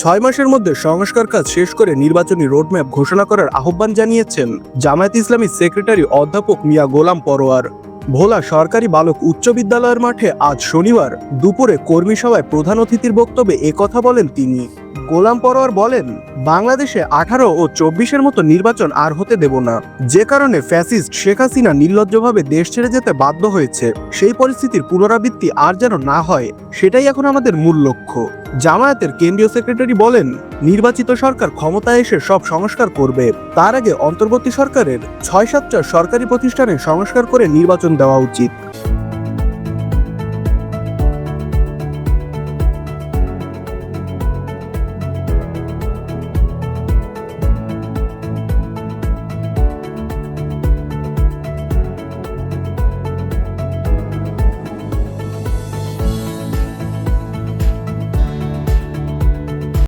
ছয় মাসের মধ্যে সংস্কার কাজ শেষ করে নির্বাচনী রোডম্যাপ ঘোষণা করার আহ্বান জানিয়েছেন জামায়াত ইসলামী সেক্রেটারি অধ্যাপক মিয়া গোলাম পরোয়ার। ভোলা সরকারি বালক উচ্চ বিদ্যালয়ের মাঠে আজ শনিবার দুপুরে কর্মী সভায় প্রধান অতিথির বক্তব্যে একথা বলেন তিনি। গোলাম পরোয়ার বলেন, বাংলাদেশে আঠারো ও চব্বিশের মতো নির্বাচন আর হতে দেব না। যে কারণে ফ্যাসিস্ট শেখ হাসিনা নির্লজ্জভাবে দেশ ছেড়ে যেতে বাধ্য হয়েছে। সেই পরিস্থিতির পুনরাবৃত্তি আর যেন না হয়, সেটাই এখন আমাদের মূল লক্ষ্য। জামায়াতের কেন্দ্রীয় সেক্রেটারি বলেন, নির্বাচিত সরকার ক্ষমতায় এসে সব সংস্কার করবে। তার আগে অন্তর্বর্তী সরকারের ছয় সাতটা সরকারি প্রতিষ্ঠানে সংস্কার করে নির্বাচন দেওয়া উচিত।